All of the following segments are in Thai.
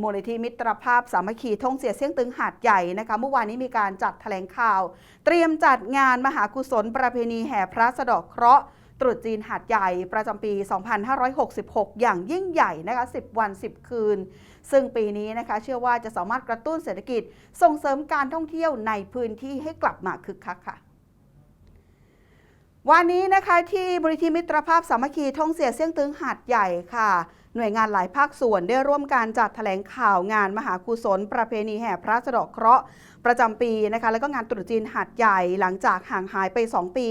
มูลนิธิมิตรภาพสามัคคีท่องเสียเสียงตึงหาดใหญ่นะคะเมื่อวานนี้มีการจัดแถลงข่าว เตรียมจัดงานมหากุศลประเพณีแห่พระสะดอกเคราะห์ตรุษจีนหาดใหญ่ประจำปี 2566 อย่างยิ่งใหญ่นะคะ 10 วัน 10 คืน ซึ่งปีนี้นะคะเชื่อว่าจะสามารถกระตุ้นเศรษฐกิจ ส่งเสริมการท่องเที่ยวในพื้นที่ให้กลับมาคึกคักค่ะวันนี้นะคะที่บริธิมิตรภาพสามัคคีท่องเสียเสี่ยงตึงหาดใหญ่ค่ะ หน่วยงานหลายภาคส่วนได้ร่วมการจัดแถลงข่าวงานมหากุศล ประเพณีแห่พระสะดาะเคราะห์ประจำปีนะคะแล้วก็งานตรุษจีนหาดใหญ่หลังจากห่างหายไป 2 ปี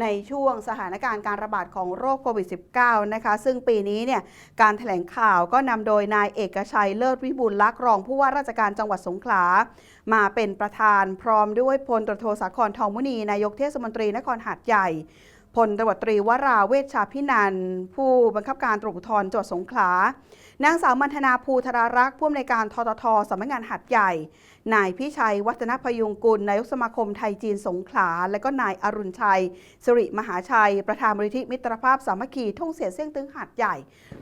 ในช่วงสถานการณ์การระบาดของโรคโควิด -19 นะคะซึ่งปีนี้เนี่ยการแถลงข่าวก็นำโดยนายเอกชัยเลิศวิบูลลักษ์รองผู้ว่าราชการจังหวัดสงขลา มาเป็นประธานพร้อมด้วยพลตรโทสาครทองมุนีนายกเทศมนตรีนครหาดใหญ่ พลตวตรีวราเวชชาพินัน ผู้บังคับการตำรวจภูธรจังหวัดสงขลา นางสาวมันธนาภูธรารักษ์ผู้อำนวยการทททสำนักงานหัดใหญ่ นายพิชัยวัฒนพยุงกุลนายกสมาคมไทยจีนสงขลา และก็นายอรุณชัย สิริมหาชัย ประธานบริธิมิตรภาพสามัคคีทุ่งเสียเสี่ยงตึงหัดใหญ่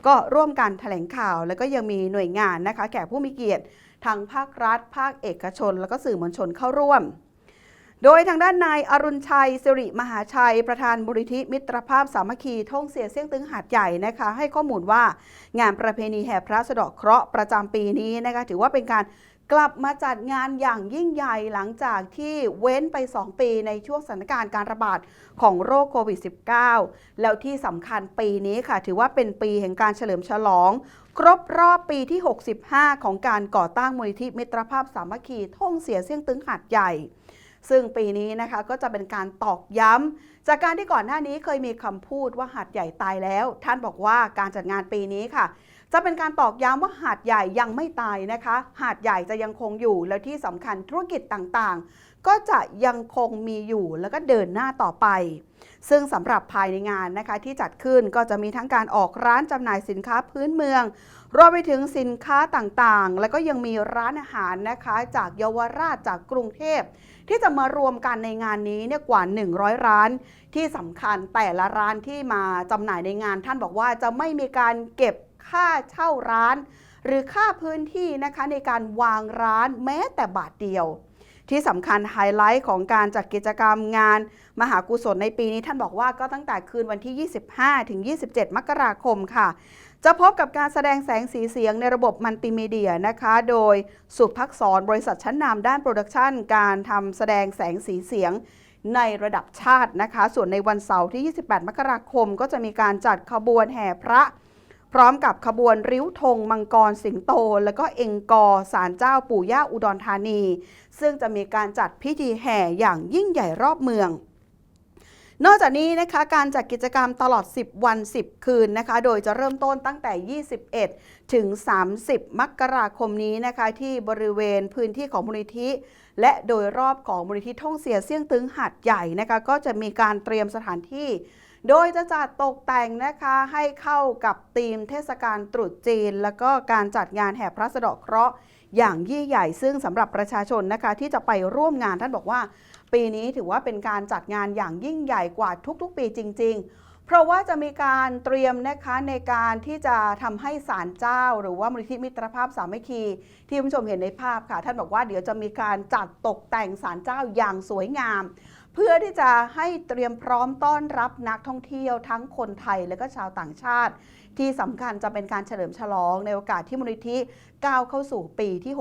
ก็ร่วมกันแถลงข่าว และก็ยังมีหน่วยงานนะคะ แก่ผู้มีเกียรติทางภาครัฐ ภาคเอกชน แล้วก็สื่อมวลชนเข้าร่วม โดยทางด้านนายอรุณชัยสิริมหาชัย ประธานบริธิมิตรภาพสามัคคีท่องเสียเสี่ยงตึงหาดใหญ่นะคะ ให้ข้อมูลว่างานประเพณีแห่พระสะดาะเคราะห์ประจำปีนี้นะคะถือว่าเป็นการกลับมาจัดงานอย่างยิ่งใหญ่หลังจากที่เว้นไป 2 ปีในช่วงสถานการณ์การระบาดของโรคโควิด -19 แล้วที่สำคัญปีนี้ค่ะ ถือว่าเป็นปีแห่งการเฉลิมฉลอง ครบรอบปีที่ 65 ของการก่อตั้งมูลนิธิมิตรภาพสามัคคีท่องเสียเสี่ยงตึงหาดใหญ่ ซึ่งปีนี้นะคะก็จะเป็นการตอกย้ำจากการที่ก่อนหน้านี้เคยมีคำพูดว่าหาดใหญ่ตายแล้ว ท่านบอกว่าการจัดงานปีนี้ค่ะ จะเป็นการตอกย้ำว่าหาดใหญ่ยังไม่ตายนะคะ หาดใหญ่จะยังคงอยู่แล้วที่สำคัญธุรกิจต่างๆ ก็จะยังคงมีอยู่แล้วก็เดินหน้าต่อไป ซึ่งสำหรับภายในงานนะคะที่จัดขึ้นก็จะมีทั้งการออกร้านจำหน่ายสินค้าพื้นเมือง รวมไปถึงสินค้าต่างๆ แล้วก็ยังมีร้านอาหารนะคะจากเยาวราชจากกรุงเทพ ที่จะมารวมกันในงานนี้เนี่ยกว่า 100 ร้าน ที่สำคัญแต่ละร้านที่มาจำหน่ายในงาน ท่านบอกว่าจะไม่มีการเก็บค่าเช่าร้าน หรือค่าพื้นที่นะคะในการวางร้านแม้แต่บาทเดียว ที่สำคัญไฮไลท์ของการจัดกิจกรรมงานมหากุศลในปีนี้ท่านบอกว่าก็ตั้งแต่คืนวันที่ 25 ถึง 27 มกราคมค่ะ จะพบกับการแสดงแสงสีเสียงในระบบมัลติมีเดียนะคะ โดยสุพักษรบริษัทชั้นนำด้านโปรดักชันการทำแสดงแสงสีเสียงในระดับชาตินะคะ ส่วนในวันเสาร์ที่ 28 มกราคม ก็จะมีการจัดขบวนแห่พระ พร้อมกับขบวนริ้วธงมังกรสิงโต และก็เองกอสารเจ้าปู่ย่าอุดรธานี ซึ่งจะมีการจัดพิธีแห่อย่างยิ่งใหญ่รอบเมืองนอกจากนี้นะคะการจัดกิจกรรมตลอด 10 วัน 10 คืนนะคะ โดยจะเริ่มต้นตั้งแต่ 21 ถึง 30 มกราคมนี้นะคะ ที่บริเวณพื้นที่ของมูลนิธิ และโดยรอบของมูลนิธิท่องเสียเสี่ยงตึงหัดใหญ่นะคะ ก็จะมีการเตรียมสถานที่ โดยจะจัดตกแต่งนะคะให้เข้ากับธีมเทศกาลตรุษจีน แล้วก็การจัดงานแห่พระสะดาะเคราะห์อย่างยิ่งใหญ่ซึ่งสำหรับประชาชนนะคะที่จะไปร่วมงานท่านบอกว่า ปีนี้ถือว่าเป็นการจัดงานอย่างยิ่งใหญ่กว่าทุกๆ ปีจริง ๆ เพราะว่าจะมีการเตรียมนะคะในการที่จะทำให้ศาลเจ้า หรือว่ามูลนิธิมิตรภาพสามัคคี ที่คุณผู้ชมเห็นในภาพค่ะ ท่านบอกว่าเดี๋ยวจะมีการจัดตกแต่งศาลเจ้าอย่างสวยงาม เพื่อที่จะให้เตรียมพร้อมต้อนรับนักท่องเที่ยวทั้งคนไทยและก็ชาวต่างชาติ ที่สำคัญจะเป็นการเฉลิมฉลองในโอกาสที่มูลนิธิก้าวเข้าสู่ปีที่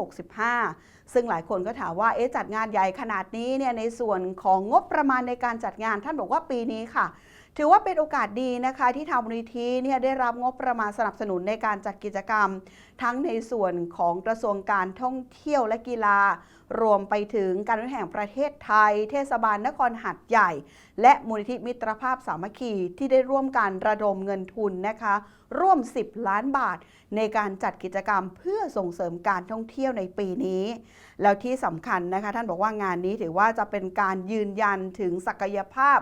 65 ซึ่งหลายคนก็ถามว่าเอ๊ะจัดงานใหญ่ขนาดนี้เนี่ยในส่วนของงบประมาณในการจัดงานท่านบอกว่าปีนี้ค่ะ ถือว่าเป็นโอกาสดีนะคะที่ทางมูลนิธิเนี่ยได้รับงบประมาณสนับสนุนในการจัดกิจกรรม ทั้งในส่วนของกระทรวงการท่องเที่ยวและกีฬา รวมไปถึงการแห่งประเทศไทย เทศบาลนครหัดใหญ่ และมูลนิธิมิตรภาพสามัคคีที่ได้ร่วมกันระดมเงินทุนนะคะ ร่วม 10 ล้านบาท ในการจัดกิจกรรมเพื่อส่งเสริมการท่องเที่ยวในปีนี้ แล้วที่สำคัญนะคะ ท่านบอกว่างานนี้ถือว่าจะเป็นการยืนยันถึงศักยภาพ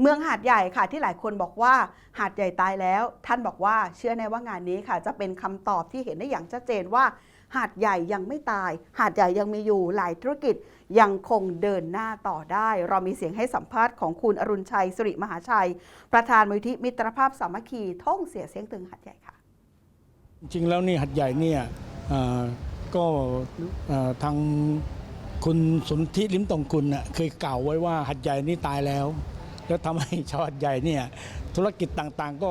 เมืองหาดใหญ่ค่ะที่หลายคนบอกว่าหาดใหญ่ตายแล้ว ท่านบอกว่าเชื่อแน่ว่างานนี้ค่ะ จะเป็นคำตอบที่เห็นได้อย่างชัดเจนว่า หาดใหญ่ยังไม่ตาย หาดใหญ่ยังมีอยู่หลายธุรกิจยังคงเดินหน้าต่อได้ เรามีเสียงให้สัมภาษณ์ของคุณอรุณชัยสิริมหาชัย ประธานมูลที่มิตรภาพสามัคคีท่องเสียเสียงตึงหาดใหญ่ค่ะ จริงแล้วนี่หัดใหญ่เนี่ยก็ทางคุณสุนทิลิมตองกุลเคยกล่าวไว้ว่าหัดใหญ่นี่ตายแล้ว แล้วทำให้ชาวใหญ่เนี่ยธุรกิจต่างๆ ก็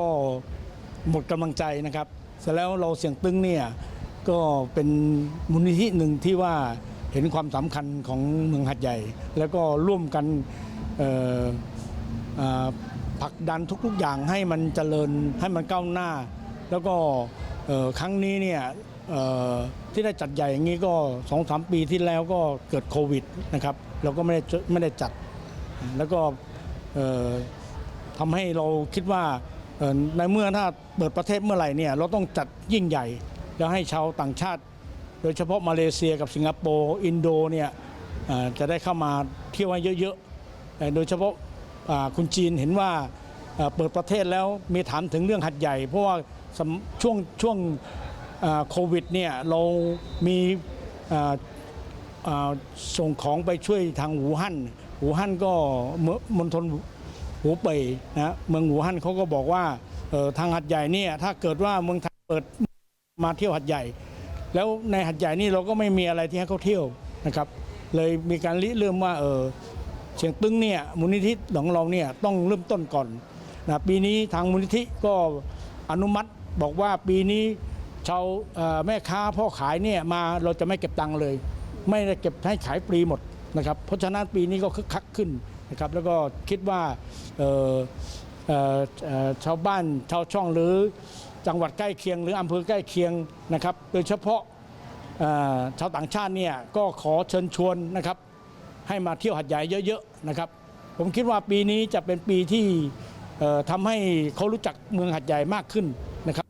หมดกำลังใจนะครับเสร็จแล้วเราเสียงตึงเนี่ยก็เป็นมูลนิธิหนึ่งที่ว่าเห็นความสำคัญของเมืองหัดใหญ่ แล้วก็ร่วมกันผลักดันทุกๆอย่างให้มันเจริญให้มันก้าวหน้า แล้วก็ครั้งนี้เนี่ยที่ได้จัดใหญ่อย่างนี้ก็สองสามปีที่แล้วก็เกิดโควิดนะครับเราก็ไม่ได้ไม่ได้จัดแล้วก็ ทำให้เราคิดว่าในเมื่อถ้าเปิดประเทศเมื่อไหร่เนี่ยเราต้องจัดยิ่งใหญ่ แล้วให้ชาวต่างชาติ โดยเฉพาะมาเลเซียกับสิงคโปร์อินโดเนี่ยจะได้เข้ามาเที่ยวให้เยอะๆเอ่โดยเฉพาะคุณจีนเห็นว่าเปิดประเทศแล้วมีถามถึงเรื่องหัดใหญ่ เพราะว่าช่วงช่วงโควิดเนี่ยเรามีส่งของไปช่วยทางหูฮั่น หูฮั่นก็มณฑลหูเป่ยนะเมืองหูฮั่นเขาก็บอกว่าทางหัดใหญ่เนี่ยถ้าเกิดว่าเมืองไทยเปิดมาเที่ยวหัดใหญ่ แล้วในหัดใหญ่นี่เราก็ไม่มีอะไรที่ให้เขาเที่ยวนะครับ เลยมีการริเริ่มว่าเออเชียงตึงเนี่ยมูลนิธิของเราเนี่ยต้องเริ่มต้นก่อนนะปีนี้ทางมูลนิธิก็อนุมัติบอกว่าปีนี้ชาวแม่ค้าพ่อขายเนี่ยมาเราจะไม่เก็บตังค์เลย ไม่ได้เก็บให้ขายฟรีหมด นะครับเพราะฉะนั้นปีนี้ก็คึกคักขึ้นนะครับแล้วก็คิดว่าชาวบ้านชาวช่องหรือจังหวัดใกล้เคียง หรืออำเภอใกล้เคียงนะครับ โดยเฉพาะชาวต่างชาติเนี่ยก็ขอเชิญชวนนะครับ ให้มาเที่ยวหัดใหญ่เยอะๆนะครับ ผมคิดว่าปีนี้จะเป็นปีที่ทำให้เขารู้จักเมืองหัดใหญ่มากขึ้นนะครับ